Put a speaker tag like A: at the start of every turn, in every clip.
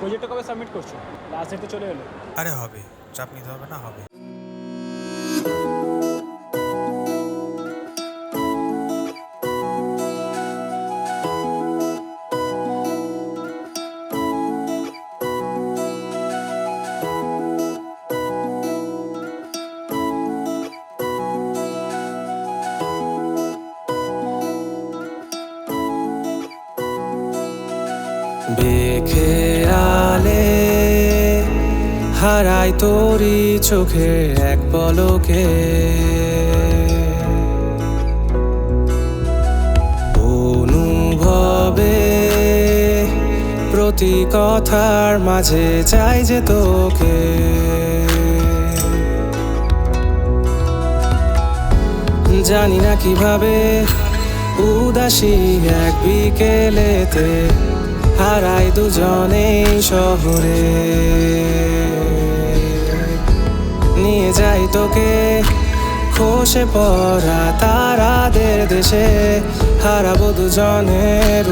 A: প্রজেক্টটা কবে সাবমিট করছ? লাস্ট ডেট তো চলে এলো।
B: আরে হবে। চাপ নিতে হবে না, হবে।
C: বেখেয়ালে হারাই তোরি চোখে এক পলকে। অনুভবে প্রতি কথার মাঝে চাই যে তোকে। জানি না কীভাবে উদাসী এক বিকেলেতে হারাই দুজনে শহরে। নিয়ে যাই তোকে খসে পড়া তারাদের দেশে, হারাবো দুজনের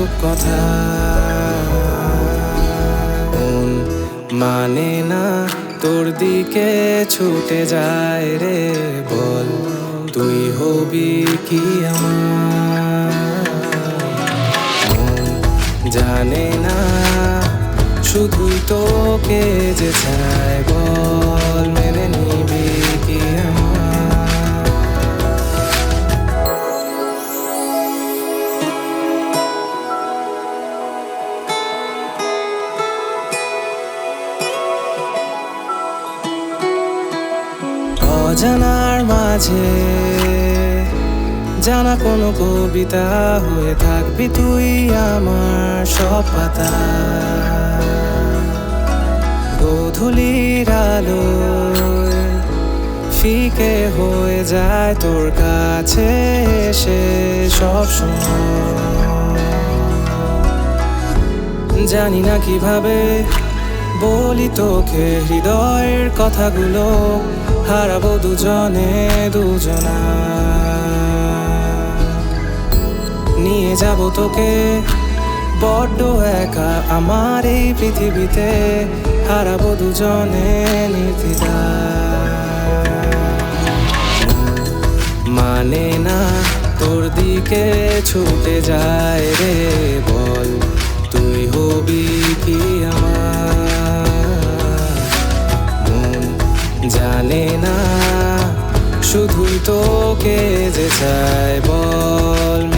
C: মন মানে না তোর দিকে ছুটে যায় রে বল, তুই হবি কি আমার? জানে না, শুধুই তোকে যে চায় বল, মেনে নিবি কি অজানার মাঝে জানা কোনো কবিতা হয়ে থাকবি তুই আমার সব পাতা। গধূলির আলো ফিকে হয়ে যায় তোর কাছে এসে সব জানি না কীভাবে বলি তোকে, হৃদয়ের কথাগুলো হারাবো দুজনে, দুজনা। নিয়ে যাব তোকে বড্ড একা আমার এই পৃথিবীতে, হারাবো দুজনে নির্দিদা। মানে না তোর দিকে ছুটে যায় রে বল, তুই হবি কি আমার? জানে না, শুধুই তোকে যে চায় বল।